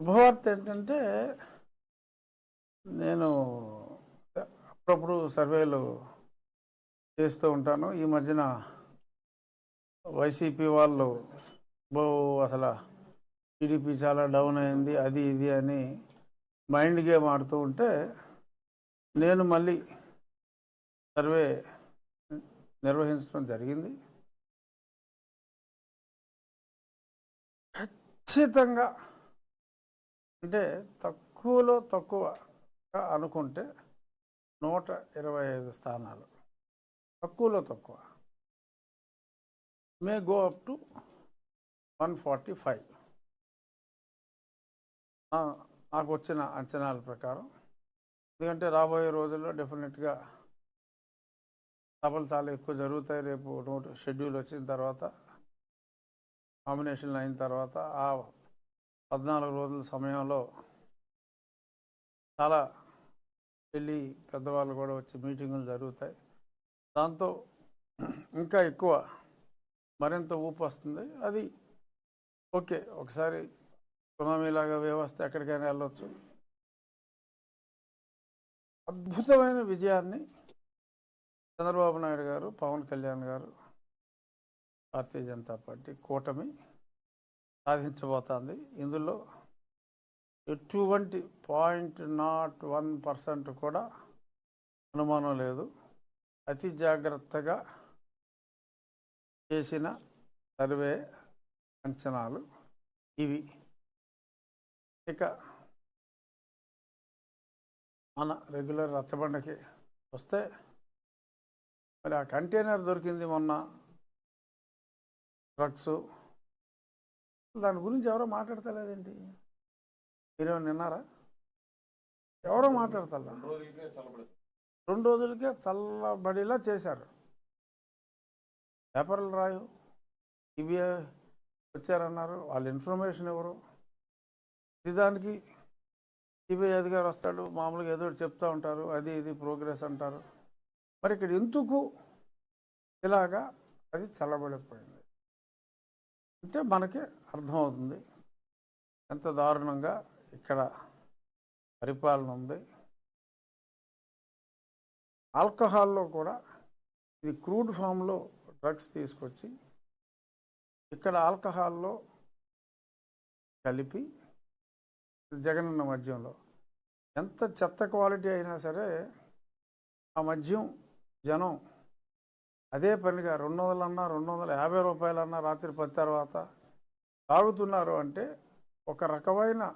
శుభవార్త ఏంటంటే నేను అప్పుడప్పుడు సర్వేలు చేస్తూ ఉంటాను. ఈ మధ్యన వైసీపీ వాళ్ళు బో అసలు టీడీపీ చాలా డౌన్ అయింది అది ఇది అని మైండ్ గేమ్ ఆడుతూ ఉంటే నేను మళ్ళీ సర్వే నిర్వహించడం జరిగింది. ఖచ్చితంగా అంటే తక్కువలో తక్కువ అనుకుంటే నూట ఇరవై ఐదు స్థానాలు. తక్కువలో తక్కువ. May go up to one forty five. నాకు వచ్చిన అంచనాల ప్రకారం. ఎందుకంటే రాబోయే రోజుల్లో డెఫినెట్గా సభలు చాలా ఎక్కువ జరుగుతాయి. రేపు నోట్ షెడ్యూల్ వచ్చిన తర్వాత నామినేషన్లు అయిన తర్వాత ఆ పద్నాలుగు రోజుల సమయంలో చాలా వెళ్ళి పెద్దవాళ్ళు కూడా వచ్చి మీటింగులు జరుగుతాయి. దాంతో ఇంకా ఎక్కువ మరింత ఊపు వస్తుంది. అది ఓకే ఒకసారి సునామీలాగా వ్యవస్థ ఎక్కడికైనా వెళ్ళొచ్చు. అద్భుతమైన విజయాన్ని చంద్రబాబు నాయుడు గారు పవన్ కళ్యాణ్ గారు భారతీయ జనతా పార్టీ కూటమి సాధించబోతోంది. ఇందులో ఎటువంటి పాయింట్ నాట్ వన్ పర్సెంట్ కూడా అనుమానం లేదు. అతి జాగ్రత్తగా చేసిన సర్వే అంచనాలు ఇవి. ఇక మన రెగ్యులర్ రచ్చబండకి వస్తే మరి ఆ కంటైనర్ దొరికింది మొన్న. డ్రగ్స్ దాని గురించి ఎవరో మాట్లాడతలేదేంటి? మీరేమో నిన్నారా ఎవరో మాట్లాడతల్లా రెండు రోజులకే చల్లబడిలా చేశారు. పేపర్లు రాయు ఇవి వచ్చారన్నారు వాళ్ళ ఇన్ఫర్మేషన్ ఎవరు దానికి సిబిఐ అధికారి వస్తాడు మామూలుగా ఏదో చెప్తూ ఉంటారు అది ఇది ప్రోగ్రెస్ అంటారు. మరి ఇక్కడ ఎందుకు ఇలాగా అది చల్లబడిపోయింది అంటే మనకి అర్థమవుతుంది. ఎంత దారుణంగా ఇక్కడ పరిపాలన ఉంది. ఆల్కహాల్లో కూడా ఇది క్రూడ్ ఫామ్లో డ్రగ్స్ తీసుకొచ్చి ఇక్కడ ఆల్కహాల్లో కలిపి జగనన్న మద్యంలో ఎంత చెత్త క్వాలిటీ అయినా సరే ఆ మద్యం జనం అదే పనిగా రెండు వందలన్నా రెండు వందల యాభై రూపాయలన్నా రాత్రి పది తర్వాత తాగుతున్నారు అంటే ఒక రకమైన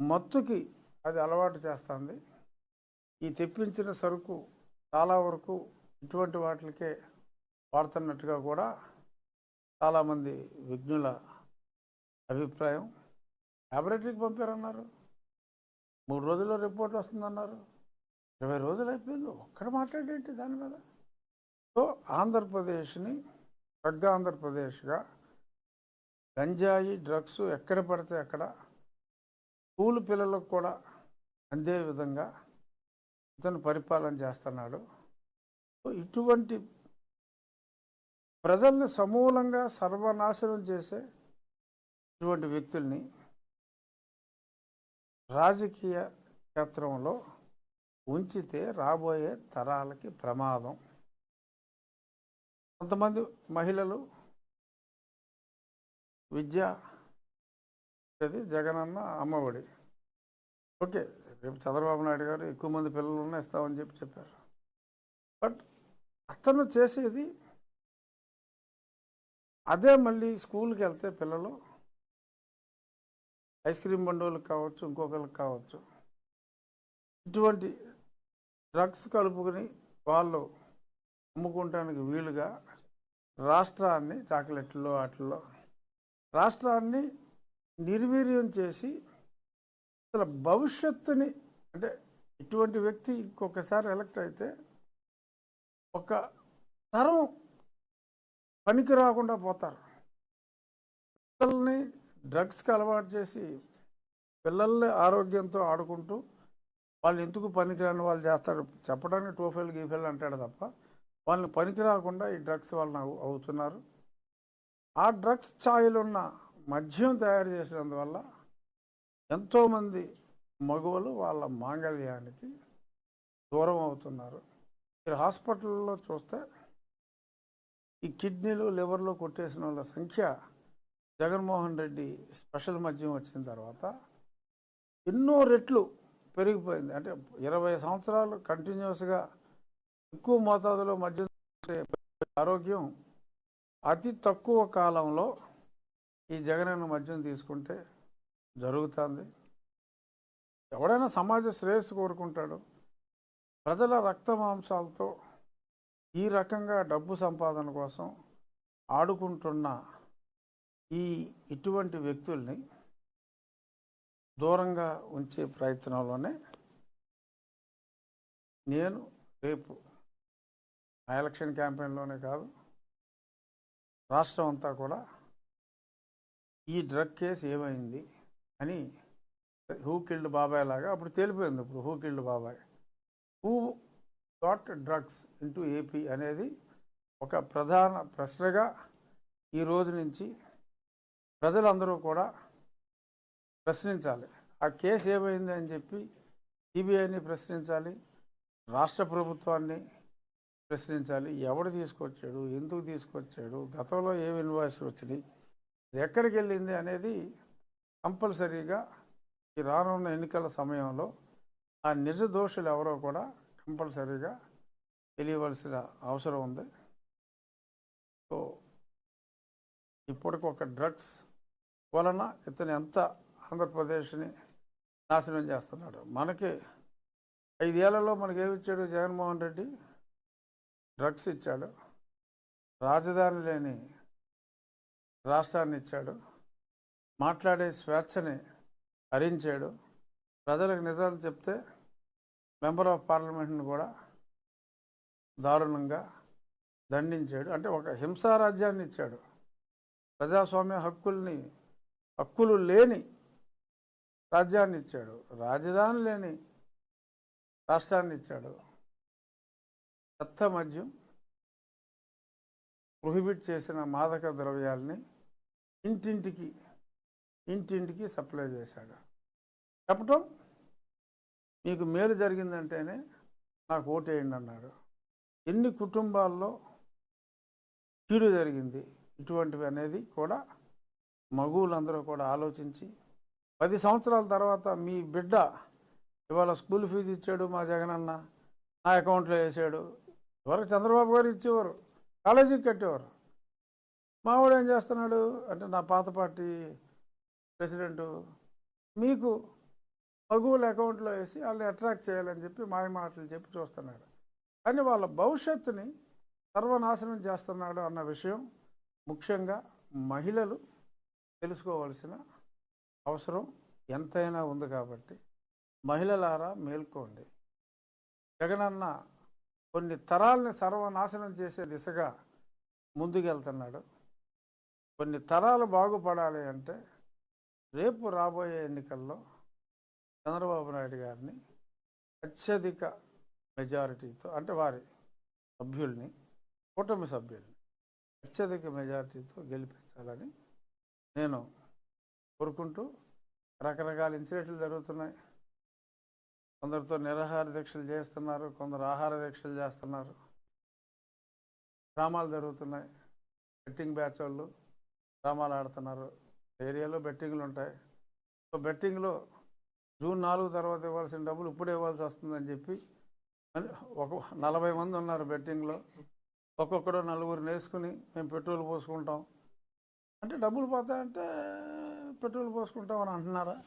మత్తుకి అది అలవాటు చేస్తుంది. ఈ తెప్పించిన సరుకు చాలా వరకు ఇటువంటి వాటికే వాడుతున్నట్టుగా కూడా చాలామంది విజ్ఞుల అభిప్రాయం. ల్యాబొరేటరీకి పంపారన్నారు. మూడు రోజుల్లో రిపోర్ట్ వస్తుందన్నారు. ఇరవై రోజులు అయిపోయింది. ఒక్కడ మాట్లాడేంటి దాని మీద? సో ఆంధ్రప్రదేశ్ని తగ్గ ఆంధ్రప్రదేశ్గా గంజాయి డ్రగ్స్ ఎక్కడ పడితే అక్కడ స్కూల్ పిల్లలకు కూడా అందే విధంగా ఇతను పరిపాలన చేస్తున్నాడు. సో ఇటువంటి ప్రజల్ని సమూలంగా సర్వనాశనం చేసే ఇటువంటి వ్యక్తుల్ని రాజకీయ క్షేత్రంలో ఉంచితే రాబోయే తరాలకి ప్రమాదం. కొంతమంది మహిళలు విద్య అది జగనన్న అమ్మఒడి. ఓకే రేపు చంద్రబాబు నాయుడు గారు ఎక్కువ మంది పిల్లలు ఇస్తామని చెప్పి చెప్పారు. బట్ అతను చేసేది అదే మళ్ళీ స్కూల్కి వెళ్తే పిల్లలు ఐస్ క్రీమ్ బండోళ్ళకి కావచ్చు ఇంకొకరికి కావచ్చు. ఇటువంటి డ్రగ్స్ కలుపుకొని వాళ్ళు అమ్ముకోవటానికి వీలుగా రాష్ట్రాన్ని చాక్లెట్లో వాటిల్లో రాష్ట్రాన్ని నిర్వీర్యం చేసి అసలు భవిష్యత్తుని అంటే ఇటువంటి వ్యక్తి ఇంకొకసారి ఎలక్ట్ అయితే ఒక తరం పనికి రాకుండా పోతారు. పిల్లల్ని డ్రగ్స్కి అలవాటు చేసి పిల్లల్ని ఆరోగ్యంతో ఆడుకుంటూ వాళ్ళు ఎందుకు పనికిరాని వాళ్ళు చేస్తారు చెప్పడానికి టోఫెల్ గీఫెల్ అంటాడు తప్ప వాళ్ళని పనికి రాకుండా ఈ డ్రగ్స్ వలన అవుతున్నారు. ఆ డ్రగ్స్ ఛాయలున్న మద్యం తయారు చేసినందువల్ల ఎంతోమంది మగువలు వాళ్ళ మాంగళ్యానికి దూరం అవుతున్నారు. మీరు హాస్పిటల్లో చూస్తే ఈ కిడ్నీలు లివర్లు కొట్టేసిన వాళ్ళ సంఖ్య జగన్మోహన్ రెడ్డి స్పెషల్ మద్యం వచ్చిన తర్వాత ఎన్నో రెట్లు పెరిగిపోయింది. అంటే ఇరవై సంవత్సరాలు కంటిన్యూస్గా ఎక్కువ మోతాదులో మద్యం ఆరోగ్యం అతి తక్కువ కాలంలో ఈ జగనన్న మద్యం తీసుకుంటే జరుగుతుంది. ఎవడైనా సమాజ శ్రేయస్సు కోరుకుంటాడు. ప్రజల రక్త మాంసాలతో ఈ రకంగా డబ్బు సంపాదన కోసం ఆడుకుంటున్న ఈ ఇటువంటి వ్యక్తుల్ని దూరంగా ఉంచే ప్రయత్నంలోనే నేను రేపు ఆ ఎలక్షన్ క్యాంపెయిన్లోనే కాదు రాష్ట్రం అంతా కూడా ఈ డ్రగ్ కేసు ఏమైంది అని హూ కిల్డ్ బాబాయ్ లాగా అప్పుడు తేలిపోయింది ఇప్పుడు హూ కిల్డ్ బాబాయ్. Who got drugs into AP అనేది ఒక ప్రధాన ప్రశ్నగా ఈ రోజు నుంచి ప్రజలందరూ కూడా ప్రశ్నించాలి. ఆ కేసు ఏమైంది అని చెప్పి సిబిఐని ప్రశ్నించాలి రాష్ట్ర ప్రభుత్వాన్ని ప్రశ్నించాలి ఎవడు తీసుకొచ్చాడు ఎందుకు తీసుకొచ్చాడు గతంలో ఏమి ఇన్వాయిస్లు వచ్చినాయి ఎక్కడికి వెళ్ళింది అనేది కంపల్సరీగా ఈ రానున్న ఎన్నికల సమయంలో ఆ నిజ దోషులు ఎవరో కూడా కంపల్సరీగా తెలియవలసిన అవసరం ఉంది. సో ఇప్పటికి ఒక డ్రగ్స్ వలన ఇతను ఎంత ఆంధ్రప్రదేశ్ని నాశనం చేస్తున్నాడు. మనకి ఐదేళ్ళలో మనకేమిచ్చాడు జగన్మోహన్ రెడ్డి? డ్రగ్స్ ఇచ్చాడు. రాజధాని లేని రాష్ట్రాన్ని ఇచ్చాడు. మాట్లాడే స్వేచ్ఛని హరించాడు. ప్రజలకు నిజాలు చెప్తే మెంబర్ ఆఫ్ పార్లమెంట్ని కూడా దారుణంగా దండించాడు. అంటే ఒక హింసారాజ్యాన్ని ఇచ్చాడు. ప్రజాస్వామ్య హక్కుల్ని హక్కులు లేని రాజ్యాన్ని ఇచ్చాడు. రాజధాని లేని రాష్ట్రాన్ని ఇచ్చాడు. చెత్త మద్యం ప్రొహిబిట్ చేసిన మాదక ద్రవ్యాల్ని ఇంటింటికి ఇంటింటికి సప్లై చేశాడు. చెప్పటం? మీకు మేలు జరిగిందంటేనే నాకు ఓటేయండి అన్నాడు. ఎన్ని కుటుంబాల్లో కీడు జరిగింది ఇటువంటివి అనేది కూడా మగువులందరూ కూడా ఆలోచించి పది సంవత్సరాల తర్వాత మీ బిడ్డ ఇవాళ స్కూల్ ఫీజు ఇచ్చాడు మా జగనన్న నా అకౌంట్లో వేసాడు వరకు చంద్రబాబు గారు ఇచ్చేవారు. కాలేజీకి కట్టేవారు. మావాడు ఏం చేస్తున్నాడు అంటే నా పాత పార్టీ ప్రెసిడెంటు మీకు మగువుల అకౌంట్లో వేసి వాళ్ళని అట్రాక్ట్ చేయాలని చెప్పి మాయ మాటలు చెప్పి చూస్తున్నాడు. కానీ వాళ్ళ భవిష్యత్తుని సర్వనాశనం చేస్తున్నాడు అన్న విషయం ముఖ్యంగా మహిళలు తెలుసుకోవాల్సిన అవసరం ఎంతైనా ఉంది కాబట్టి మహిళలారా మేల్కోండి. జగనన్న కొన్ని తరాలని సర్వనాశనం చేసే దిశగా ముందుకెళ్తున్నాడు. కొన్ని తరాలు బాగుపడాలి అంటే రేపు రాబోయే ఎన్నికల్లో చంద్రబాబు నాయుడు గారిని అత్యధిక మెజారిటీతో అంటే వారి సభ్యుల్ని కూటమి సభ్యుల్ని అత్యధిక మెజారిటీతో గెలిపించాలని నేను కోరుకుంటూ రకరకాల ఇన్సిడెంట్లు జరుగుతున్నాయి. కొందరితో నిరాహార దీక్షలు చేస్తున్నారు కొందరు ఆహార దీక్షలు చేస్తున్నారు. డ్రామాలు జరుగుతున్నాయి. బెట్టింగ్ బ్యాచ్ వాళ్ళు డ్రామాలు ఆడుతున్నారు. ఏరియాలో బెట్టింగ్లు ఉంటాయి. సో బెట్టింగ్లో జూన్ నాలుగు తర్వాత ఇవ్వాల్సిన డబ్బులు ఇప్పుడే ఇవ్వాల్సి వస్తుందని చెప్పి ఒక నలభై మంది ఉన్నారు బెట్టింగ్లో. ఒక్కొక్కడు నలుగురు నేసుకుని మేము పెట్రోల్ పోసుకుంటాం. అంటే డబ్బులు పోతాయంటే పెట్రోల్ పోసుకుంటాం అని అంటున్నారా?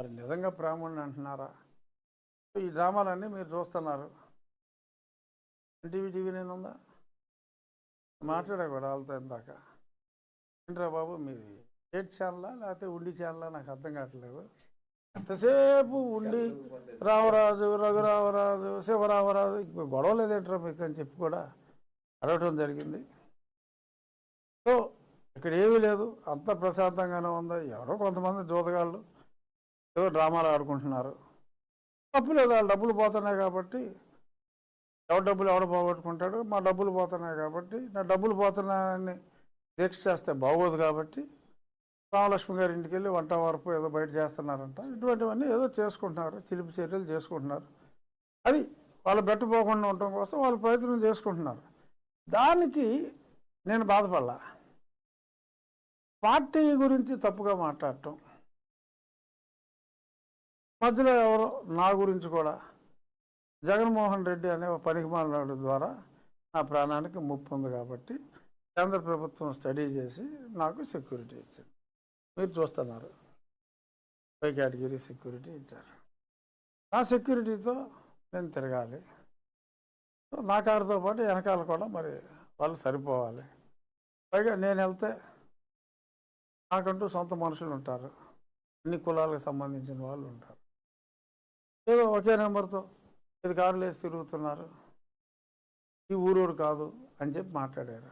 మరి నిజంగా ప్రేమని అంటున్నారా? ఈ డ్రామాలన్నీ మీరు చూస్తున్నారు. టీవీ టీవీ నేను ఉందా మాట్లాడా కూడా వాళ్ళతో ఇందాక ఏంట్రా బాబు మీది స్టేట్ ఛానలా లేకపోతే ఉండి ఛానలా? నాకు అర్థం కావట్లేదు. ఎంతసేపు ఉండి రామరాజు రఘురామరాజు శివరామరాజు గొడవ లేదేంట్రా మీకు అని చెప్పి కూడా అడగటం జరిగింది. సో ఇక్కడ ఏమీ లేదు. అంత ప్రశాంతంగానే ఉందా. ఎవరో కొంతమంది జోతగాళ్ళు ఏదో డ్రామాలు ఆడుకుంటున్నారు. తప్పు లేదు వాళ్ళ డబ్బులు పోతున్నాయి కాబట్టి ఎవరి డబ్బులు ఎవడు పోగొట్టుకుంటాడు మా డబ్బులు పోతున్నాయి కాబట్టి నా డబ్బులు పోతున్నాయని దీక్ష చేస్తే బాగోదు కాబట్టి రామలక్ష్మి గారి ఇంటికి వెళ్ళి వంట వరపు ఏదో బయట చేస్తున్నారంట. ఇటువంటివన్నీ ఏదో చేసుకుంటున్నారు చిలిపి చర్యలు చేసుకుంటున్నారు. అది వాళ్ళు బెట్టపోకుండా ఉండటం కోసం వాళ్ళు ప్రయత్నం చేసుకుంటున్నారు. దానికి నేను బాధపడలా. పార్టీ గురించి తప్పుగా మాట్లాడటం మధ్యలో ఎవరో నా గురించి కూడా జగన్మోహన్ రెడ్డి అనే ఒక పనికిమాలినాడు ద్వారా నా ప్రాణానికి ముప్పు ఉంది కాబట్టి కేంద్ర ప్రభుత్వం స్టడీ చేసి నాకు సెక్యూరిటీ ఇచ్చింది. మీరు చూస్తున్నారు. పై కేటగిరీ సెక్యూరిటీ ఇచ్చారు. నా సెక్యూరిటీతో నేను తిరగాలి. నా కారుతో పాటు వెనకాల కూడా మరి వాళ్ళు సరిపోవాలి. పైగా నేను వెళ్తే నాకంటూ సొంత మనుషులు ఉంటారు. అన్ని కులాలకు సంబంధించిన వాళ్ళు ఉంటారు. ఏదో ఒకే నెంబర్తో ఇది కారులు వేసి తిరుగుతున్నారు. ఈ ఊరూరు కాదు అని చెప్పి మాట్లాడారు.